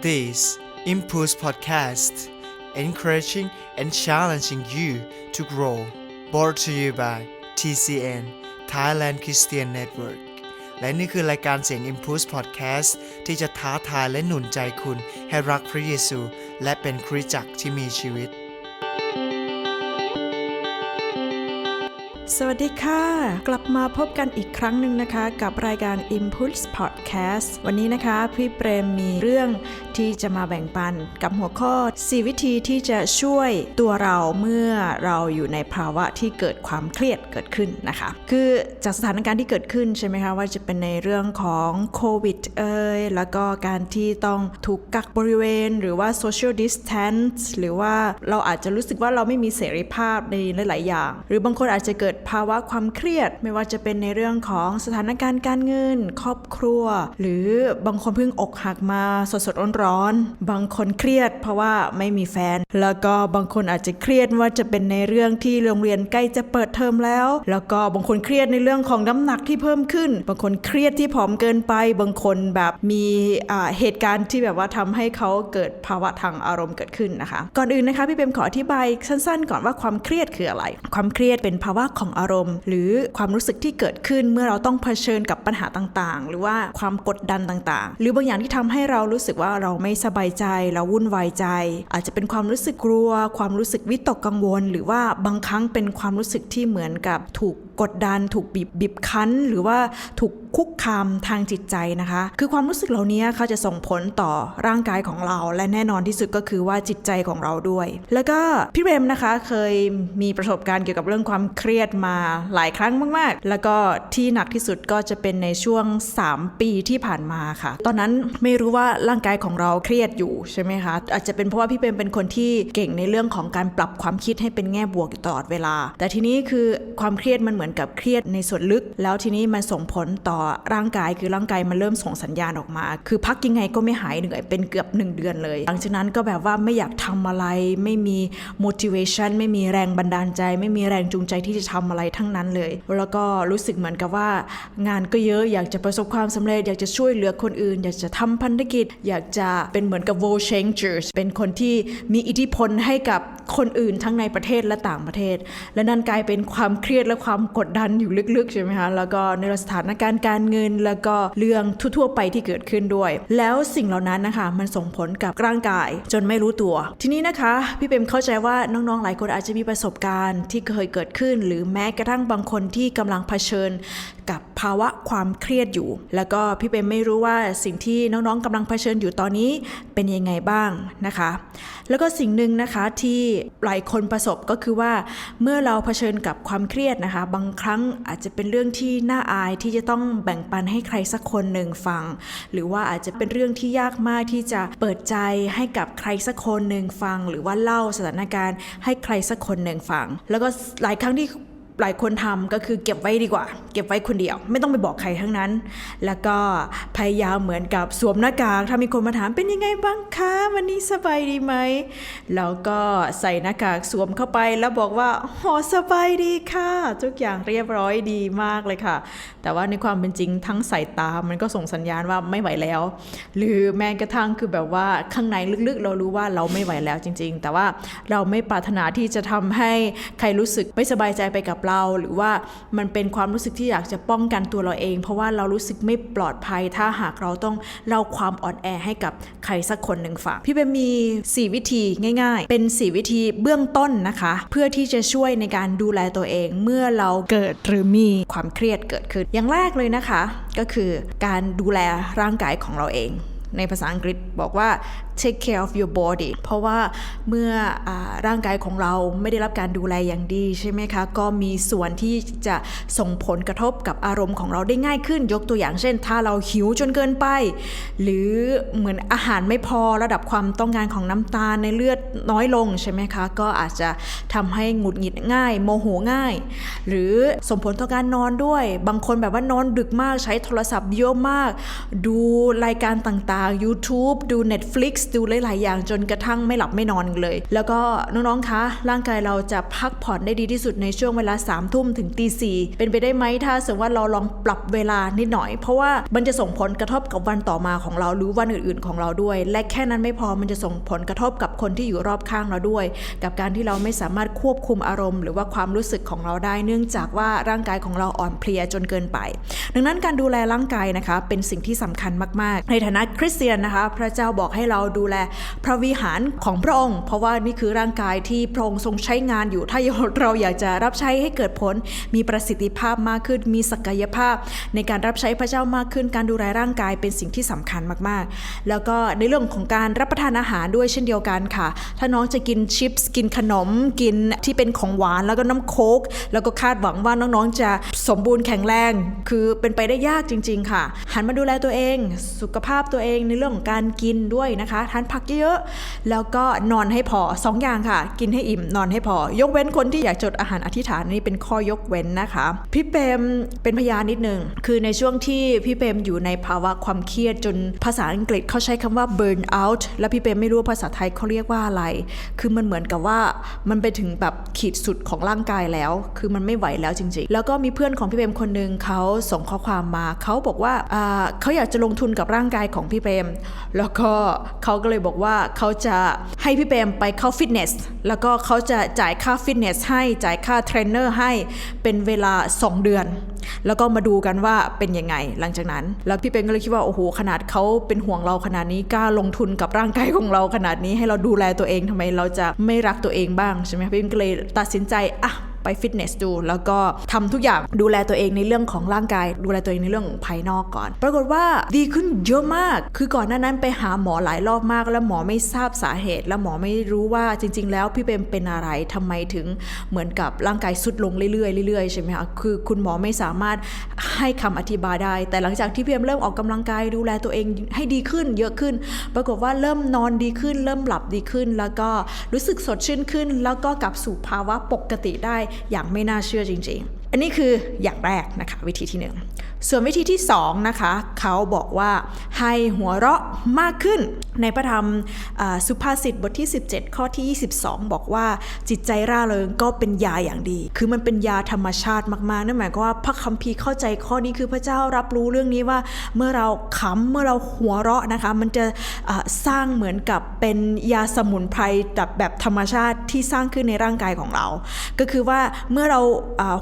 This Impulse Podcast, encouraging and challenging you to grow. Brought to you by TCN Thailand Christian Network และนี่คือรายการเสียง Impulse Podcast ที่จะท้าทายและหนุนใจคุณให้รักพระเยซู และเป็นคริสตจักรที่มีชีวิต สวัสดีค่ะ กลับมาพบกันอีกครั้งหนึ่งนะคะ กับรายการ Impulse Podcast วันนี้นะคะ พี่เปรมมีเรื่องที่จะมาแบ่งปันกับหัวข้อ 4 วิธีที่จะช่วยตัวเราเมื่อเราอยู่ในภาวะที่เกิดความเครียดเกิดขึ้นนะคะ คือจากสถานการณ์ที่เกิดขึ้นใช่ไหมคะ ว่าจะเป็นในเรื่องของโควิดเอ่ยแล้วก็การที่ต้องถูกกักบริเวณ หรือว่า social distance หรือว่าเราอาจจะรู้สึกว่าเราไม่มีเสรีภาพในหลาย ๆ อย่าง หรือบางคนอาจจะเกิดภาวะความเครียด ไม่ว่าจะเป็นในเรื่องของสถานการณ์การเงิน ครอบครัว หรือบางคนเพิ่งอกหักมาสดๆร้อนๆบางคนเครียด เพราะว่าไม่มีแฟน แล้วก็บางคนอาจจะเครียดว่าจะเป็นในเรื่องที่โรงเรียนใกล้จะเปิดเทอมแล้ว แล้วก็บางคนเครียดในเรื่องของน้ำหนักที่เพิ่มขึ้น บางคนเครียดที่ผอมเกินไป บางคนแบบมีอ่าเหตุการณ์ที่แบบว่าทำให้เขาเกิดภาวะทางอารมณ์เกิดขึ้นนะคะ ก่อนอื่นนะคะพี่เปมขออธิบายสั้นๆ ก่อนว่าความเครียดคืออะไร ความเครียดเป็นภาวะของอารมณ์ หรือความรู้สึกที่เกิดขึ้นเมื่อเราต้องเผชิญกับปัญหาต่างๆ หรือว่าความกดดันต่างๆ หรือบางอย่างที่ทำให้เรารู้สึกว่าเราไม่สบายใจเราวุ่นวายใจ อาจจะเป็นความรู้สึกกลัว ความรู้สึกวิตกกังวล หรือว่าบางครั้งเป็นความรู้สึกที่เหมือนกับถูกกดดัน ถูกบีบบีบคั้น หรือว่าถูกคุกคามทางจิตใจนะคะ คือความรู้สึกเหล่านี้เขาจะส่งผลต่อร่างกายของเรา และแน่นอนที่สุดก็คือว่าจิตใจของเราด้วย แล้วก็พี่เรมนะคะเคยมีประสบการณ์เกี่ยวกับเรื่องความเครียดมาหลายครั้งมาก ๆ แล้วก็ที่หนักที่สุดก็จะเป็นในช่วง 3 ปีที่ผ่านมาค่ะ ตอนนั้นไม่รู้ว่าร่างกายของเราเครียดอยู่ใช่ไหมคะ อาจจะเป็นเพราะว่าพี่เรมเป็นคนที่เก่งในเรื่องของการปรับความคิดให้เป็นแง่บวกอยู่ตลอดเวลา แต่ทีนี้คือความเครียดมันเหมือนกับเครียดในส่วนลึก แล้วทีนี้มันส่งผลต่อร่างกายคือร่างกายมันเริ่มส่งสัญญาณออกมา คือพักยังไงก็ไม่หายเหนื่อยเป็นเกือบ 1 เดือนเลย หลังจากนั้นก็แบบว่าไม่อยากทำอะไร ไม่มี motivation ไม่มีแรงบันดาลใจ ไม่มีแรงจูงใจที่จะทำอะไรทั้งนั้นเลย แล้วก็รู้สึกเหมือนกับว่า งานก็เยอะอยากจะประสบความสำเร็จ อยากจะช่วยเหลือคนอื่น อยากจะทำพันธกิจ อยากจะเป็นเหมือนกับ world changers เป็นคนที่มีอิทธิพลให้กับคนอื่นทั้งในประเทศและต่างประเทศ และนั่นกลายเป็นความเครียดและความกดดันอยู่ลึกๆใช่ไหมคะแล้วก็ในสถานการณ์การเงินแล้วก็เรื่องทั่วๆไปที่เกิดขึ้นด้วย แล้วสิ่งเหล่านั้นนะคะ มันส่งผลกับร่างกาย จนไม่รู้ตัว ทีนี้นะคะ พี่เปมเข้าใจว่าน้องๆหลายคนอาจจะมีประสบการณ์ที่เคยเกิดขึ้น หรือแม้กระทั่งบางคนที่กำลังเผชิญกับภาวะความเครียดอยู่ แล้วก็พี่เปมไม่รู้ว่าสิ่งที่น้องๆกำลังเผชิญอยู่ตอนนี้เป็นยังไงบ้างนะคะ แล้วก็สิ่งหนึ่งนะคะที่หลายคนประสบก็คือว่าเมื่อเราเผชิญกับความเครียดนะคะ บางครั้งอาจจะเป็นเรื่องที่น่าอายที่จะต้องแบ่งปันให้ใครสักคนหนึ่งฟัง หรือว่าอาจจะเป็นเรื่องที่ยากมากที่จะเปิดใจให้กับใครสักคนหนึ่งฟัง หรือว่าเล่าสถานการณ์ให้ใครสักคนหนึ่งฟัง แล้วก็หลายครั้งที่ หลายคนทำก็คือเก็บไว้ดีกว่า เก็บไว้คนเดียว ไม่ต้องไปบอกใครทั้งนั้น แล้วก็พยายามเหมือนกับสวมหน้ากากถ้ามีคนมาถามเป็นยังไงบ้างคะวันนี้สบายดีไหมแล้วก็ใส่หน้ากากสวมเข้าไปแล้วบอกว่าโหสบายดีค่ะทุกอย่างเรียบร้อยดีมากเลยค่ะ แต่ว่าในความเป็นจริงทั้งสายตามันก็ส่งสัญญาณว่าไม่ไหวแล้ว หรือแม้กระทั่งคือแบบว่าข้างในลึกๆ เรารู้ว่าเราไม่ไหวแล้วจริง ๆ แต่ว่าเราไม่ปรารถนาที่จะทำให้ใครรู้สึกไม่สบายใจไปกับเรา หรือว่ามันเป็นความรู้สึกที่อยากจะป้องกันตัวเราเอง เพราะว่าเรารู้สึกไม่ปลอดภัย ถ้าหากเราต้องเล่าความอ่อนแอให้กับใครสักคนหนึ่งฟังพี่เบมมี 4 วิธีง่าย ๆ เป็น 4 วิธีเบื้องต้นนะคะ เพื่อที่จะช่วยในการดูแลตัวเอง เมื่อเราเกิดหรือมีความเครียดเกิดขึ้นอย่างแรกเลยนะคะ ก็คือการดูแลร่างกายของเราเองในภาษาอังกฤษบอกว่า take care of your body เพราะว่าเมื่ออร่างกายของเราไม่ได้รับการดูแลอย่างดีใช่ไหมคะ ก็มีส่วนที่จะส่งผลกระทบกับอารมณ์ของเราได้ง่ายขึ้น ยกตัวอย่างเช่น ถ้าเราหิวจนเกินไป หรือเหมือนอาหารไม่พอระดับความต้องการของน้ำตาลในเลือดน้อยลงใช่ไหมคะ ก็อาจจะทำให้หงุดหงิดง่าย โมโหง่าย หรือส่งผลต่อการนอนด้วย บางคนแบบว่านอนดึกมากใช้โทรศัพท์เยอะมาก ดูรายการต่างๆ YouTube ดู Netflix ดูหลายๆอย่างจนกระทั่งไม่หลับไม่นอนเลย แล้วก็น้องๆคะร่างกายเราจะพักผ่อนได้ดีที่สุดในช่วงเวลา3ามทุ่มถึงตีสี่เป็นไปได้ไหมถ้าสมมติว่าเราลองปรับเวลานิดหน่อย เพราะว่ามันจะส่งผลกระทบกับวันต่อมาของเราหรือวันอื่นๆของเราด้วย และแค่นั้นไม่พอมันจะส่งผลกระทบกับคนที่อยู่รอบข้างเราด้วย กับการที่เราไม่สามารถควบคุมอารมณ์หรือว่าความรู้สึกของเราได้ เนื่องจากว่าร่างกายของเราอ่อนเพลียจนเกินไป ดังนั้นการดูแลร่างกายนะคะ เป็นสิ่งที่สำคัญมากๆ ในฐานะคริสเตียนนะคะ พระเจ้าบอกให้เราดูแลพระวิหารของพระองค์ เพราะว่านี่คือร่างกายที่พระองค์ทรงใช้งานอยู่ ถ้าเราอยากจะรับใช้ให้เกิดผล มีประสิทธิภาพมากขึ้น มีศักยภาพ ในการรับใช้พระเจ้ามากขึ้น การดูแลร่างกายเป็นสิ่งที่สำคัญมากๆ แล้วก็ในเรื่องของการรับประทานอาหารด้วยเช่นเดียวกันค่ะ ถ้าน้องจะกินชิปส์กินขนม กินที่เป็นของหวานแล้วก็น้ำโค้ก แล้วก็คาดหวังว่าน้องๆ จะสมบูรณ์แข็งแรง คือเป็นไปได้ยากจริง ๆ ค่ะ หันมาดูแลตัวเอง สุขภาพตัวเองในเรื่องของการกินด้วยนะคะทานผักเยอะๆแล้วก็นอนให้พอสองอย่างค่ะ กินให้อิ่มนอนให้พอ ยกเว้นคนที่อยากจดอาหารอธิษฐานนี่เป็นข้อยกเว้นนะคะพี่เปรมเป็นพยานนิดนึงคือในช่วงที่พี่เปรมอยู่ในภาวะความเครียดจนภาษาอังกฤษเขาใช้คำว่า burn out แล้วพี่เปรมไม่รู้ภาษาไทยเขาเรียกว่าอะไร คือมันเหมือนกับว่ามันไปถึงแบบขีดสุดของร่างกายแล้ว คือมันไม่ไหวแล้วจริง ๆ แล้วก็มีเพื่อนของพี่เปรมคนหนึ่งเขาส่งข้อความมาเขาบอกว่าอ่าเขาอยากจะลงทุนกับร่างกายของพี่เปรมแล้วก็เขาก็เลยบอกว่าเขาจะให้พี่เปรมไปเข้าฟิตเนส แล้วก็เขาจะจ่ายค่าฟิตเนสให้ จ่ายค่าเทรนเนอร์ให้ เป็นเวลา 2 เดือน แล้วก็มาดูกันว่าเป็นยังไงหลังจากนั้น แล้วพี่เปรมก็เลยคิดว่า โอ้โห ขนาดเขาเป็นห่วงเราขนาดนี้ กล้าลงทุนกับร่างกายของเราขนาดนี้ ให้เราดูแลตัวเองทำไมเราจะไม่รักตัวเองบ้างใช่ไหมพี่เปรมก็เลยตัดสินใจ อะ ไปฟิตเนสดู แล้วก็ทำทุกอย่างดูแลตัวเองในเรื่องของร่างกาย ดูแลตัวเองในเรื่องของภายนอกก่อน ปรากฏว่าดีขึ้นเยอะมาก คือก่อนหน้านั้นไปหาหมอหลายรอบมาก แล้วหมอไม่ทราบสาเหตุ แล้วหมอไม่รู้ว่าจริง ๆ แล้วพี่เปรมเป็นอะไรทำไมถึงเหมือนกับร่างกายสุดลงเรื่อยๆเรื่อยๆใช่ไหมคะคือคุณหมอไม่สามารถให้คำอธิบายได้ แต่หลังจากที่พี่เปรมเริ่มออกกำลังกายดูแลตัวเองให้ดีขึ้นเยอะขึ้น ปรากฏว่าเริ่มนอนดีขึ้น เริ่มหลับดีขึ้น แล้วก็รู้สึกสดชื่นขึ้น แล้วก็กลับสู่ภาวะปกติได้อย่างไม่น่าเชื่อจริง ๆ อันนี้คืออย่างแรกนะคะวิธีที่หนึ่งส่วนวิธีที่2นะคะเขาบอกว่าให้หัวเราะมากขึ้น ในพระธรรมสุภาษิตบทที่ 17 ข้อที่ 22 บอกว่าจิตใจร่าเริงก็เป็นยาอย่างดี คือมันเป็นยาธรรมชาติมากๆนั่นหมายความว่าพระคัมภีร์เข้าใจข้อนี้คือพระเจ้ารับรู้เรื่องนี้ว่าเมื่อเราขำเมื่อเราหัวเราะนะคะมันจะสร้างเหมือนกับเป็นยาสมุนไพรแบบแบบธรรมชาติที่สร้างขึ้นในร่างกายของเรา ก็คือว่าเมื่อเรา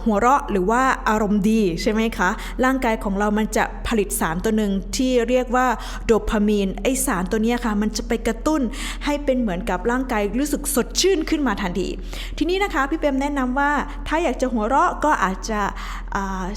หัวเราะหรือว่าอารมณ์ดีใช่ไหมคะร่างกายของเรามันจะผลิตสารตัวหนึ่งที่เรียกว่าโดพามีนไอสารตัวนี้ค่ะ มันจะไปกระตุ้นให้เป็นเหมือนกับร่างกายรู้สึกสดชื่นขึ้นมาทันที ทีนี้นะคะพี่เปมแนะนำว่าถ้าอยากจะหัวเราะก็อาจจะ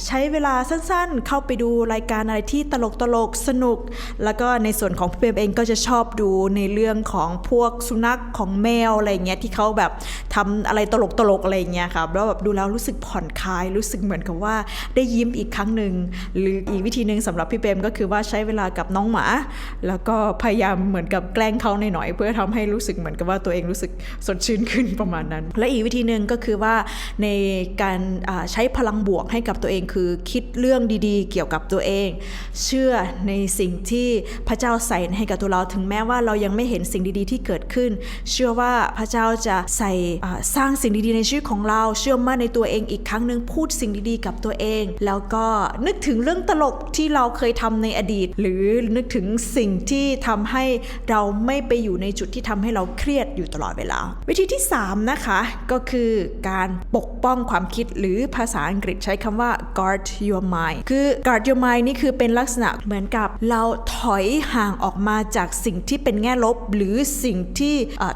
ใช้เวลาสั้นๆ เข้าไปดูรายการอะไรที่ตลกตลกๆสนุก แล้วก็ในส่วนของพี่เปรมเองก็จะชอบดูในเรื่องของพวกสุนัขของแมวอะไรเงี้ยที่เขาแบบทำอะไรตลกตลกๆอะไรเงี้ยค่ะแล้วแบบดูแล้วรู้สึกผ่อนคลายรู้สึกเหมือนกับว่าได้ยิ้มอีกครั้งหนึ่งหรืออีกวิธีหนึ่งสำหรับพี่เปรมก็คือว่าใช้เวลากับน้องหมา แล้วก็พยายามเหมือนกับแกล้งเขาหน่อยๆเพื่อทำให้รู้สึกเหมือนกับว่าตัวเองรู้สึกสดชื่นขึ้นประมาณนั้น และอีกวิธีหนึ่งก็คือว่าในการใช้พลังบวกให้กับตัวเองคือคิดเรื่องดีๆ เกี่ยวกับตัวเอง เชื่อในสิ่งที่พระเจ้าใส่ให้กับตัวเราถึงแม้ว่าเรายังไม่เห็นสิ่งดีๆ ที่เกิดขึ้น เชื่อว่าพระเจ้าจะใส่สร้างสิ่งดีๆ ในชีวิตของเรา เชื่อมั่นในตัวเองอีกครั้งหนึ่งพูดสิ่งดีๆ กับตัวเอง แล้วก็นึกถึงเรื่องตลกที่เราเคยทำในอดีต หรือนึกถึงสิ่งที่ทำให้เราไม่ไปอยู่ในจุดที่ทำให้เราเครียดอยู่ตลอดเวลา วิธีที่ 3 นะคะ ก็คือการปกป้องความคิดหรือภาษาอังกฤษใช้คำว่า guard your mind คือ guard your mind นี่คือเป็นลักษณะเหมือนกับ เราถอยห่างออกมาจากสิ่งที่เป็นแง่ลบ หรือสิ่งที่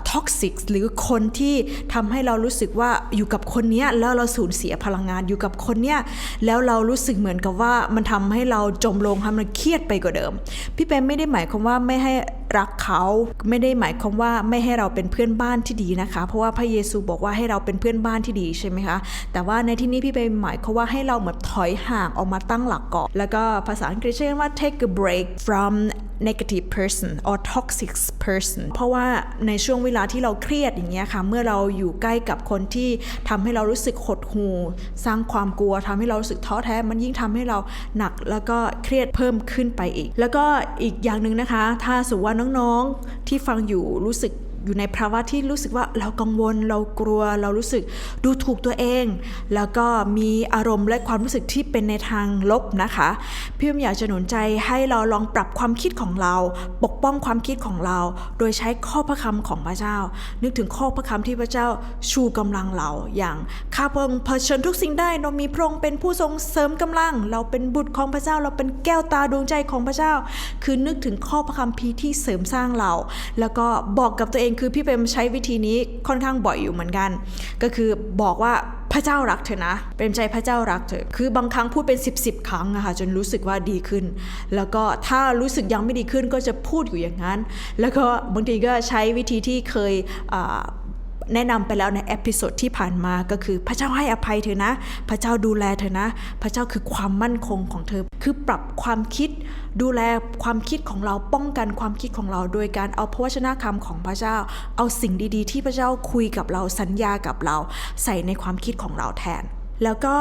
ท็อกซิกหรือคนที่ทำให้เรารู้สึกว่าอยู่กับคนนี้แล้วเราสูญเสียพลังงานอยู่กับคนเนี้ยแล้วเรารู้สึกเหมือนกับว่ามันทำให้เราจมลงทำให้เราเครียดไปกว่าเดิม พี่เปมไม่ได้หมายความว่าไม่ให้ รักเขาไม่ได้หมายความว่าไม่ให้เราเป็นเพื่อนบ้านที่ดีนะคะ เพราะว่าพระเยซูบอกว่าให้เราเป็นเพื่อนบ้านที่ดีใช่ไหมคะ แต่ว่าในที่นี้พี่เปหมายความว่าให้เราเหมือนถอยห่างออกมาตั้งหลักก่อนแล้วก็ภาษาอังกฤษใช้คำว่า take a break from negative person or toxic person เพราะว่าในช่วงเวลาที่เราเครียดอย่างเงี้ยค่ะ เมื่อเราอยู่ใกล้กับคนที่ทำให้เรารู้สึกหดหู่สร้างความกลัวทำให้เรารู้สึกท้อแท้ มันยิ่งทำให้เราหนักแล้วก็เครียดเพิ่มขึ้นไปอีก แล้วก็อีกอย่างหนึ่งนะคะ ถ้าสมมติว่าน้องๆที่ฟังอยู่รู้สึก อยู่ในภาวะที่รู้สึกว่าเรากังวลเรากลัว เรารู้สึกดูถูกตัวเอง แล้วก็มีอารมณ์และความรู้สึกที่เป็นในทางลบนะคะพี่พิมอยากจะหนุนใจให้เราลองปรับความคิดของเรา ปกป้องความคิดของเรา โดยใช้ข้อพระคำของพระเจ้า นึกถึงข้อพระคำที่พระเจ้าชูกำลังเราอย่างข้าพระองค์เผชิญทุกสิ่งได้เรามีพระองค์เป็นผู้ทรงเสริมกำลัง เราเป็นบุตรของพระเจ้า เราเป็นแก้วตาดวงใจของพระเจ้า คือนึกถึงข้อพระคัมภีที่เสริมสร้างเรา แล้วก็บอกกับตัวเองคือพี่เปมใช้วิธีนี้ค่อนข้างบ่อยอยู่เหมือนกัน ก็คือบอกว่าพระเจ้ารักเธอนะ เป็นใจพระเจ้ารักเธอ คือบางครั้งพูดเป็น 10บสครั้งอะค่ะจนรู้สึกว่าดีขึ้น แล้วก็ถ้ารู้สึกยังไม่ดีขึ้นก็จะพูดอยู่อย่างนั้น แล้วก็บางทีก็ใช้วิธีที่เคย แนะนำไปแล้วในเอพิโซดที่ผ่านมาก็คือพระเจ้าให้อภัยเธอนะ พระเจ้าดูแลเธอนะ พระเจ้าคือความมั่นคงของเธอ คือปรับความคิด ดูแลความคิดของเราป้องกันความคิดของเรา โดยการเอาพระวจนะคำของพระเจ้า เอาสิ่งดีๆ ที่พระเจ้าคุยกับเราสัญญากับเรา ใส่ในความคิดของเราแทนแล้วก็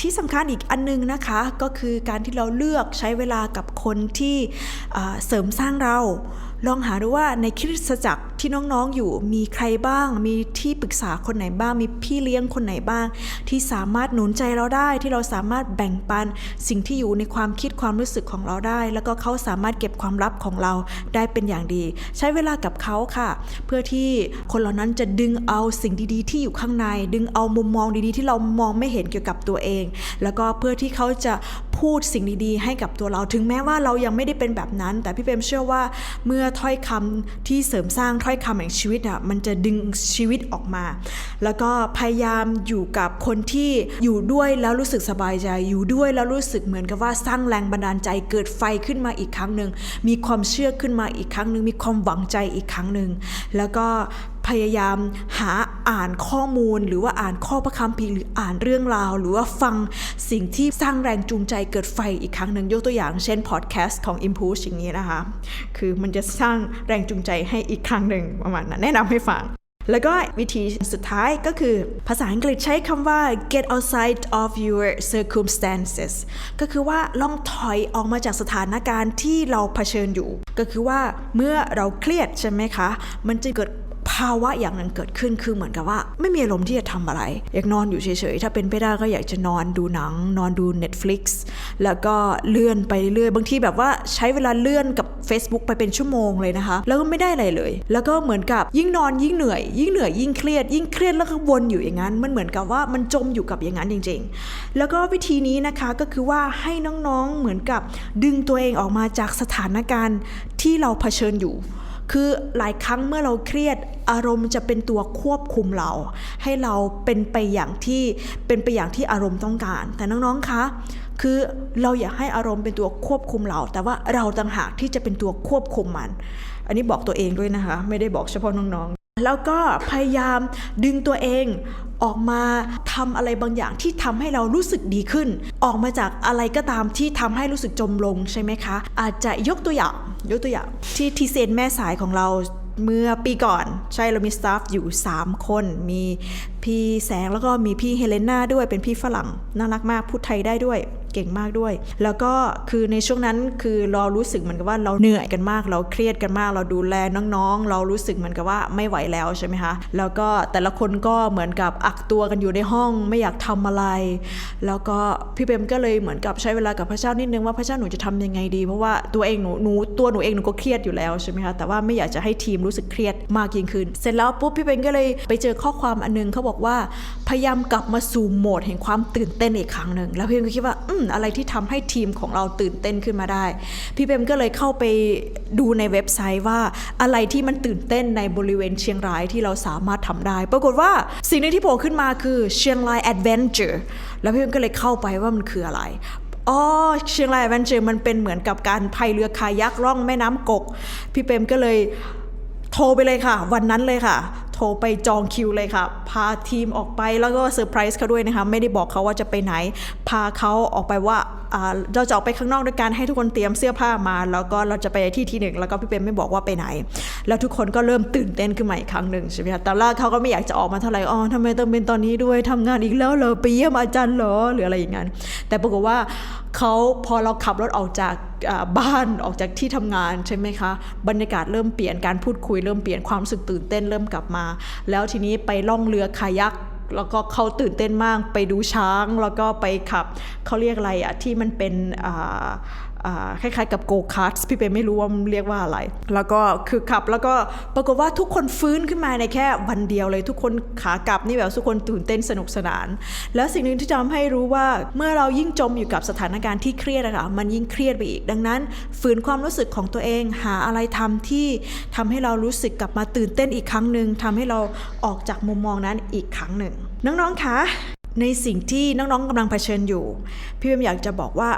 ที่สำคัญอีกอันนึงนะคะก็คือการที่เราเลือกใช้เวลากับคนที่เสริมสร้างเรา ลองหาดูว่าในคริสตจักรที่น้องๆอยู่มีใครบ้าง มีที่ปรึกษาคนไหนบ้าง มีพี่เลี้ยงคนไหนบ้าง ที่สามารถหนุนใจเราได้ที่เราสามารถแบ่งปัน สิ่งที่อยู่ในความคิดความรู้สึกของเราได้ แล้วก็เขาสามารถเก็บความลับของเราได้เป็นอย่างดี ใช้เวลากับเขาค่ะ เพื่อที่คนเหล่านั้นจะดึงเอาสิ่งดีๆ ที่อยู่ข้างใน ดึงเอามุมมองดีๆ ที่เรามองไม่เห็นเกี่ยวกับตัวเอง แล้วก็เพื่อที่เขาจะพูดสิ่งดีๆ ให้กับตัวเรา ถึงแม้ว่าเรายังไม่ได้เป็นแบบนั้น แต่พี่เปมเชื่อว่าเมื่อถ้อยคำที่เสริมสร้างถ้อยคำแห่งชีวิตอะมันจะดึงชีวิตออกมา แล้วก็พยายามอยู่กับคนที่อยู่ด้วยแล้วรู้สึกสบายใจ อยู่ด้วยแล้วรู้สึกเหมือนกับว่าสร้างแรงบันดาลใจเกิดไฟขึ้นมาอีกครั้งหนึ่งมีความเชื่อขึ้นมาอีกครั้งหนึ่งมีความหวังใจอีกครั้งหนึ่งแล้วก็พยายามหา อ่านข้อมูลหรือว่าอ่านข้อพระคัมภีร์หรืออ่านเรื่องราว หรือว่าฟังสิ่งที่สร้างแรงจูงใจเกิดไฟอีกครั้งหนึ่งยกตัวอย่างเช่นพอดแคสต์ของ Impulse อย่างนี้นะคะ คือมันจะสร้างแรงจูงใจให้อีกครั้งหนึ่งประมาณนั้นแนะนำให้ฟังแล้วก็วิธีสุดท้ายก็คือ ภาษาอังกฤษใช้คำว่า get outside of your circumstances ก็คือว่าลองถอยออกมาจากสถานการณ์ที่เราเผชิญอยู่ ก็คือว่าเมื่อเราเครียดใช่ไหมคะ มันจะเกิดาวะอย่างนั้นเกิดขึ้นคือเหมือนกับว่า ไม่มีอารมณ์ที่จะทำอะไร อยากนอนอยู่เฉยๆ ถ้าเป็นไปได้ก็อยากจะนอนดูหนัง นอนดู Netflix แล้วก็เลื่อนไปเรื่อยบางทีแบบว่าใช้เวลาเลื่อนกับ Facebook ไปเป็นชั่วโมงเลยนะคะ แล้วก็ไม่ได้อะไรเลย แล้วก็เหมือนกับยิ่งนอนยิ่งเหนื่อย ยิ่งเหนื่อยยิ่งเครียด ยิ่งเครียดแล้วก็วนอยู่อย่างนั้น มันเหมือนกับว่ามันจมอยู่กับอย่างนั้นจริง ๆ แล้วก็วิธีนี้นะคะก็คือว่าให้น้องๆเหมือนกับดึงตัวเองออกมาจากสถานการณ์ที่เราเผชิญอยู่ คือหลายครั้งเมื่อเราเครียดอารมณ์จะเป็นตัวควบคุมเรา ให้เราเป็นไปอย่างที่เป็นไปอย่างที่อารมณ์ต้องการ แต่น้องๆคะคือเราอยากให้อารมณ์เป็นตัวควบคุมเรา แต่ว่าเราต่างหากที่จะเป็นตัวควบคุมมัน อันนี้บอกตัวเองด้วยนะคะ ไม่ได้บอกเฉพาะน้องๆ แล้วก็พยายามดึงตัวเองออกมาทำอะไรบางอย่างที่ทำให้เรารู้สึกดีขึ้น ออกมาจากอะไรก็ตามที่ทำให้รู้สึกจมลงใช่ไหมคะ อาจจะยกตัวอย่างยกตัวอย่างที่ทีเซนแม่สายของเราเมื่อปีก่อนใช่เรามีสตาฟอยู่ 3 คน มีพี่แสงแล้วก็มีพี่เฮเลนาด้วยเป็นพี่ฝรั่ง น่ารักมากพูดไทยได้ด้วย เก่งมากด้วย แล้วก็คือในช่วงนั้นคือเรารู้สึกเหมือนกับว่าเราเหนื่อยกันมาก เราเครียดกันมาก เราดูแลน้องๆ เรารู้สึกเหมือนกับว่าไม่ไหวแล้วใช่ไหมคะแล้วก็แต่ละคนก็เหมือนกับอักตัวกันอยู่ในห้อง ไม่อยากทำอะไร แล้วก็พี่เบมก็เลยเหมือนกับใช้เวลากับพระเจ้านิดนึงว่าพระเจ้าหนูจะทำยังไงดี เพราะว่าตัวเองหนูหนูตัวหนูเองหนูก็เครียดอยู่แล้วใช่ไหมคะแต่ว่าไม่อยากจะให้ทีมรู้สึกเครียดมากยิ่งขึ้น เสร็จแล้วปุ๊บพี่เบมก็เลยไปเจอข้อความอันนึงเขาบอกว่าพยายามกลับมาสู่โหมดแห่งความตื่นเต้นอีกครั้งหนึ่งแล้วพี่เบมก็คิดว่าอือะไรที่ทำให้ทีมของเราตื่นเต้นขึ้นมาได้ พี่เบมก็เลยเข้าไปดูในเว็บไซต์ว่าอะไรที่มันตื่นเต้นในบริเวณเชียงรายที่เราสามารถทำได้ ปรากฏว่าสิ่งนึงที่โผล่ขึ้นมาคือเชียงราย Adventure แล้วพี่เบมก็เลยเข้าไปว่ามันคืออะไรอ๋อเชียงรายแอดเวนเจอร์มันเป็นเหมือนกับการพายเรือคายักร่องแม่น้ำกก พี่เปมก็เลยโทรไปเลยค่ะ วันนั้นเลยค่ะ ทรไปจองคิวเลยค่ะ พาทีมออกไปแล้วก็เซอร์ไพรส์เขาด้วยนะคะ ไม่ได้บอกเขาว่าจะไปไหน พาเขาออกไปว่าเราจะออกไปข้างนอกด้วยการให้ทุกคนเตรียมเสื้อผ้ามา แล้วก็เราจะไปที่ที่หนึ่งแล้วก็พี่เปรมไม่บอกว่าไปไหน แล้วทุกคนก็เริ่มตื่นเต้นขึ้นมาอีกครั้งหนึ่งใช่ไหมคะแต่แรกเขาก็ไม่อยากจะออกมาเท่าไหร่อ๋อทำไมต้องเป็นตอนนี้ด้วยทำงานอีกแล้วเหรอไปเยี่ยมอาจารย์เหรอหรืออะไรอย่างนั้นแต่ปรากฏว่าเขาพอเราขับรถออกจากบ้านออกจากที่ทำงานใช่ไหมคะ บรรยากาศเริ่มเปลี่ยนการพูดคุยเริ่มเปลี่ยนความรู้สึกตื่นเต้นเริ่มกลับมา แล้วทีนี้ไปล่องเรือคายักแล้วก็เขาตื่นเต้นมากไปดูช้างแล้วก็ไปขับเขาเรียกอะไรอะที่มันเป็นอ่า คล้ายๆกับโกคาร์ทพี่เปไม่รู้ว่าเรียกว่าอะไร แล้วก็คือขับแล้วก็ปรากฏว่าทุกคนฟื้นขึ้นมาในแค่วันเดียวเลย ทุกคนขากลับนี่แบบทุกคนตื่นเต้นสนุกสนาน แล้วสิ่งหนึ่งที่ทำให้รู้ว่าเมื่อเรายิ่งจมอยู่กับสถานการณ์ที่เครียดอะค่ะมันยิ่งเครียดไปอีก ดังนั้น ฝืนความรู้สึกของตัวเองหาอะไรทำที่ทำให้เรารู้สึกกลับมาตื่นเต้นอีกครั้งหนึ่งทำให้เราออกจากมุมมองนั้นอีกครั้งหนึ่งน้องๆคะในสิ่งที่น้องๆกำลังเผชิญอยู่ พี่เบมอยากจะบอกว่า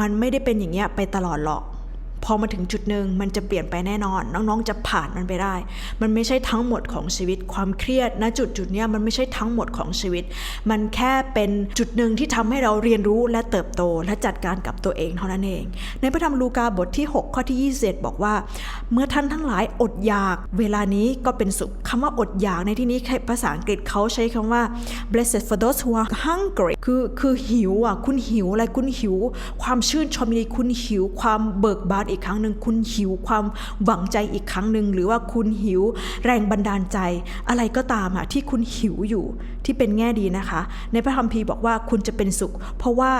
มันไม่ได้เป็นอย่างเงี้ยไปตลอดหรอก พอมาถึงจุดหนึ่งมันจะเปลี่ยนไปแน่นอน น้องๆ จะผ่านมันไปได้ มันไม่ใช่ทั้งหมดของชีวิต ความเครียดณจุดจุดๆเนี้ยมันไม่ใช่ทั้งหมดของชีวิต มันแค่เป็นจุดหนึ่งที่ทำให้เราเรียนรู้และเติบโตและจัดการกับตัวเองเท่านั้นเอง ในพระธรรมลูกาบทที่ 6 ข้อที่21บอกว่า เมื่อท่านทั้งหลายอดอยาก เวลานี้ก็เป็นสุขคำว่าอดอยากในที่นี้ภาษาอังกฤษเขาใช้คำว่า blessed for those who are hungry คือคือหิวอะคุณหิวอะไรคุณหิว ความชื่นชมยินดีคุณหิว ความเบิกบานอีกครั้งหนึ่งคุณหิวความหวังใจอีกครั้งหนึ่งหรือว่าคุณหิวแรงบันดาลใจ อะไรก็ตามอะที่คุณหิวอยู่ที่เป็นแง่ดีนะคะ ในพระคัมภีร์บอกว่าคุณจะเป็นสุข เพราะว่า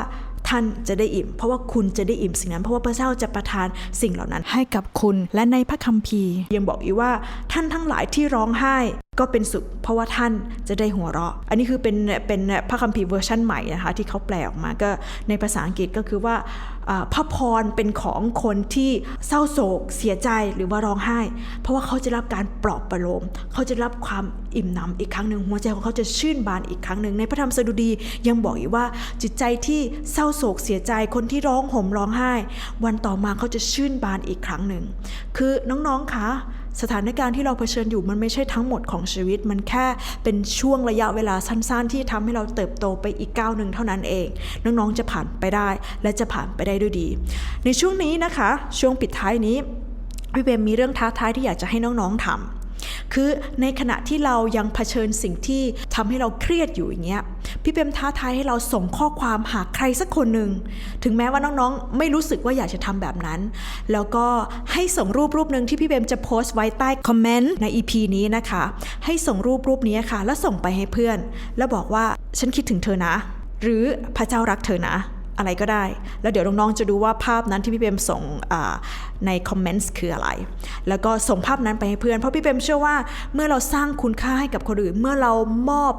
ท่านจะได้อิ่ม เพราะว่าคุณจะได้อิ่มสิ่งนั้น เพราะว่าพระเจ้าจะประทานสิ่งเหล่านั้นให้กับคุณและในพระคัมภีร์ยังบอกอีกว่าท่านทั้งหลายที่ร้องไห้ก็เป็นสุข เพราะว่าท่านจะได้หัวเราะ อันนี้คือเป็นเป็นพระคัมภีร์เวอร์ชันใหม่นะคะที่เขาแปลออกมาก็ในภาษาอังกฤษก็คือว่าอ่า พระพรเป็นของคนที่เศร้าโศก เสียใจหรือว่าร้องไห้ เพราะว่าเขาจะรับการปลอบประโลม เขาจะรับความอิ่มหนำอีกครั้งหนึ่งหัวใจของเขาจะชื่นบานอีกครั้งหนึ่งในพระธรรมสดุดียังบอกอีกว่าจิตใจที่เศร้าโศกเสียใจคนที่ร้องห่มร้องไห้ วันต่อมาเขาจะชื่นบานอีกครั้งหนึ่งคือน้องๆคะ สถานการณ์ที่เราเผชิญอยู่มันไม่ใช่ทั้งหมดของชีวิต มันแค่เป็นช่วงระยะเวลาสั้น ๆ ที่ทำให้เราเติบโตไปอีกก้าวหนึ่งเท่านั้นเอง น้องๆจะผ่านไปได้ และจะผ่านไปได้ด้วยดี ในช่วงนี้นะคะ ช่วงปิดท้ายนี้พี่เบมมีเรื่องท้าทายที่อยากจะให้น้องๆทำ คือในขณะที่เรายังเผชิญสิ่งที่ทำให้เราเครียดอยู่อย่างเงี้ยพี่เบมท้าทายให้เราส่งข้อความหาใครสักคนหนึ่งถึงแม้ว่าน้องๆ ไม่รู้สึกว่าอยากจะทำแบบนั้น แล้วก็ให้ส่งรูปรูปหนึ่งที่พี่เบมจะโพสต์ไว้ใต้คอมเมนต์ใน EP นี้นะคะ ให้ส่งรูปรูปนี้ค่ะ แล้วส่งไปให้เพื่อน แล้วบอกว่าฉันคิดถึงเธอนะ หรือพระเจ้ารักเธอนะ อะไรก็ได้ แล้วเดี๋ยวน้องๆจะดูว่าภาพนั้นที่พี่เบมส่งในคอมเมนต์คืออะไร แล้วก็ส่งภาพนั้นไปให้เพื่อน เพราะพี่เบมเชื่อว่าเมื่อเราสร้างคุณค่าให้กับคนอื่น เมื่อเรามอบ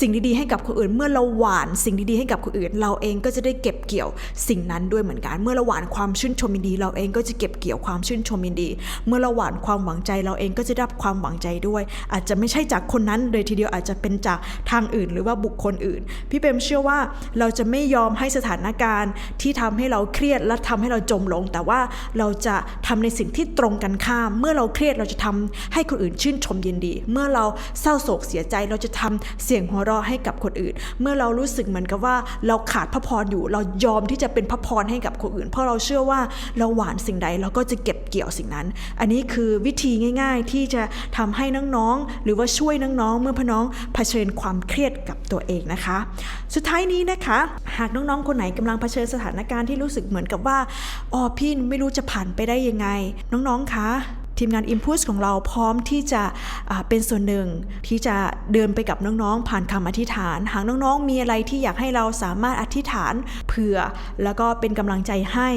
สิ่งดีๆให้กับคนอื่น เมื่อเราหวานสิ่งดีๆให้กับคนอื่น เราเองก็จะได้เก็บเกี่ยวสิ่งนั้นด้วยเหมือนกัน เมื่อเราหวานความชื่นชมยินดี เราเองก็จะเก็บเกี่ยวความชื่นชมยินดี เมื่อเราหวานความหวังใจเราเองก็จะได้รับความหวังใจด้วย อาจจะไม่ใช่จากคนนั้นเลยทีเดียวอาจจะเป็นจากทางอื่น หรือว่าบุคคลอื่น พี่เบมเชื่อว่าเราจะไม่ยอมให้สถานการณ์ที่ทำให้เราเครียดและทำให้เราจมลง แต่ว่าเราจะทำในสิ่งที่ตรงกันข้าม เมื่อเราเครียดเราจะทำให้คนอื่นชื่นชมยินดี เมื่อเราเศร้าโศกเสียใจเราจะทำเสียงหัวเราะให้กับคนอื่น เมื่อเรารู้สึกเหมือนกับว่าเราขาดพระพรอยู่ เรายอมที่จะเป็นพระพรให้กับคนอื่น เพราะเราเชื่อว่าเราหวานสิ่งใดเราก็จะเก็บเกี่ยวสิ่งนั้น อันนี้คือวิธีง่าย ๆ ที่จะทำให้น้องๆ หรือว่าช่วยน้องๆ เมื่อพน้องเผชิญความเครียดกับตัวเองนะคะ สุดท้ายนี้นะคะ หากน้องๆ คนไหนกำลังเผชิญสถานการณ์ที่รู้สึกเหมือนกับว่าอ๋อพี่ไม่รู้จะผ่านไปได้ยังไง น้องๆ คะ ทีมงาน Impulse ของเราพร้อมที่จะเป็นส่วนหนึ่งที่จะเดินไปกับน้องๆ ผ่านคำอธิษฐาน หากน้องๆ มีอะไรที่อยากให้เราสามารถอธิษฐานเผื่อ แล้วก็เป็นกำลังใจให้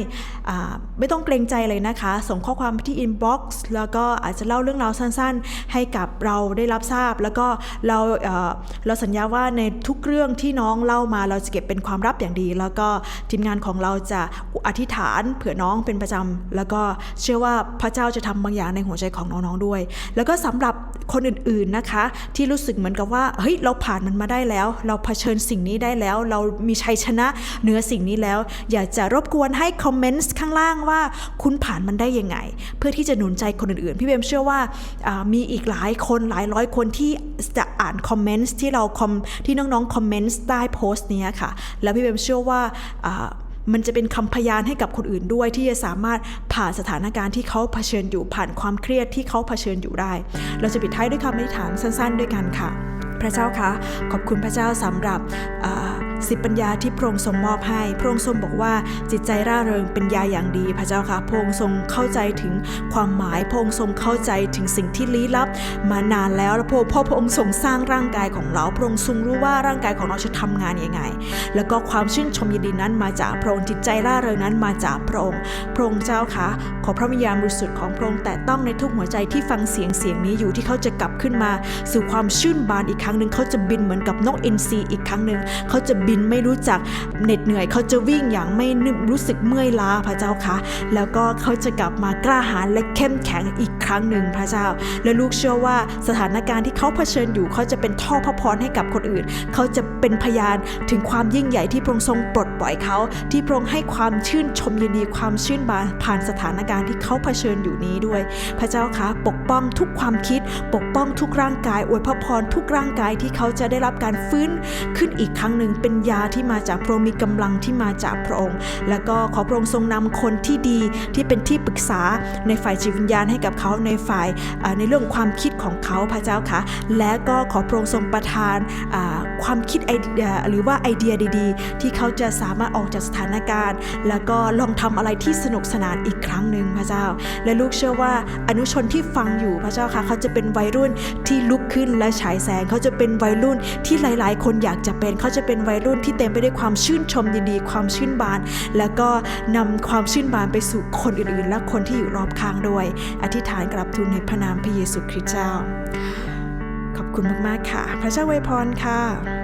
ไม่ต้องเกรงใจเลยนะคะ ส่งข้อความไปที่ inbox แล้วก็อาจจะเล่าเรื่องราวสั้นๆ ให้กับเราได้รับทราบ แล้วก็เราเอ่อเราสัญญาว่าในทุกเรื่องที่น้องเล่ามาเราจะเก็บเป็นความลับอย่างดี แล้วก็ทีมงานของเราจะอธิษฐานเผื่อน้องเป็นประจำแล้วก็เชื่อว่าพระเจ้าจะทำบางอย่างในหัวใจของน้องๆด้วย แล้วก็สำหรับคนอื่นๆนะคะ ที่รู้สึกเหมือนกับว่าเฮ้ยเราผ่านมันมาได้แล้ว เราเผชิญสิ่งนี้ได้แล้ว เรามีชัยชนะเหนือสิ่งนี้แล้ว อยากจะรบกวนให้คอมเมนต์ข้างล่างว่าคุณผ่านมันได้ยังไง เพื่อที่จะหนุนใจคนอื่นๆ พี่เบมเชื่อว่ามีอีกหลายคนหลายร้อยคนที่จะอ่านคอมเมนต์ที่เราคอมที่น้องๆคอมเมนต์ใต้โพสต์เนี้ยค่ะ แล้วพี่เบมเชื่อว่า มันจะเป็นคำพยานให้กับคนอื่นด้วยที่จะสามารถผ่านสถานการณ์ที่เขาเผชิญอยู่ผ่านความเครียดที่เขาเผชิญอยู่ได้ เราจะปิดท้ายด้วยคำอธิษฐานสั้น ๆ ด้วยกันค่ะ พระเจ้าคะขอบคุณพระเจ้าสำหรับ สิบปัญญาที่พระองค์ทรงมอบให้ พระองค์ทรงบอกว่าจิตใจร่าเริงเป็นยาอย่างดีพระเจ้าค่ะพระองค์ทรงเข้าใจถึงความหมายพระองค์ทรงเข้าใจถึงสิ่งที่ลี้ลับ มานานแล้วแล้วพระเพราะพระองค์ทรงสร้างร่างกายของเราพระองค์ทรงรู้ว่าร่างกายของเราจะทำงานยังไง แล้วก็ความชื่นชมยินดีนั้นมาจากพระองค์จิตใจร่าเริงนั้นมาจากพระองค์ พระองค์เจ้าค่ะขอพระวิญญาณบริสุทธิ์ของพระองค์แต่ต้องในทุกหัวใจที่ฟังเสียงเสียงนี้อยู่ที่เขาจะกลับขึ้นมา สู่ความชื่นบานอีกครั้งหนึ่งเขาจะบินเหมือนกับนกอินทรีอีกครั้งหนึ่งเขาจะบินไม่รู้จักเหน็ดเหนื่อยเขาจะวิ่งอย่างไม่รู้สึกเมื่อยล้าพระเจ้าคะแล้วก็เขาจะกลับมากล้าหาญและเข้มแข็งอีก รั้งหนึ่งพระเจ้า และลูกเชื่อว่าสถานการณ์ที่เขาเผชิญอยู่เขาจะเป็นท่อพระพรให้กับคนอื่น เขาจะเป็นพยานถึงความยิ่งใหญ่ที่พระองค์ทรงปลดปล่อยเขา ที่พระองค์ให้ความชื่นชมยินดีความชื่นบานผ่านสถานการณ์ที่เขาเผชิญอยู่นี้ด้วย พระเจ้าคะปกป้องทุกความคิด ปกป้องทุกร่างกายอวยพระพรทุกร่างกายที่เขาจะได้รับการฟื้นขึ้นอีกครั้งหนึ่งเป็นยาที่มาจากพระองค์มีกำลังที่มาจากพระองค์ แล้วก็ขอพระองค์ทรงนำคนที่ดีที่เป็นที่ปรึกษาในฝ่ายจิตวิญญาณให้กับเขาในฝ่ายในเรื่องความคิดของเขาพระเจ้าคะและก็ขอพระองค์ทรงประทานความคิดไอเดียหรือว่าไอเดียดีๆ ที่เขาจะสามารถออกจากสถานการณ์ แล้วก็ลองทำอะไรที่สนุกสนานอีกครั้งหนึ่งพระเจ้า และลูกเชื่อว่าอนุชนที่ฟังอยู่พระเจ้าค่ะเขาจะเป็นวัยรุ่นที่ลุกขึ้นและฉายแสง เขาจะเป็นวัยรุ่นที่หลาย ๆ คนอยากจะเป็นเขาจะเป็นวัยรุ่นที่เต็มไปด้วยความชื่นชมยินดีความชื่นบาน แล้วก็นำความชื่นบานไปสู่คนอื่นๆ และคนที่อยู่รอบข้างด้วย อธิษฐานกราบทูลในพระนามพระเยซูคริสต์เจ้า ขอบคุณมาก ๆ ค่ะ พระเจ้าไวยพรค่ะ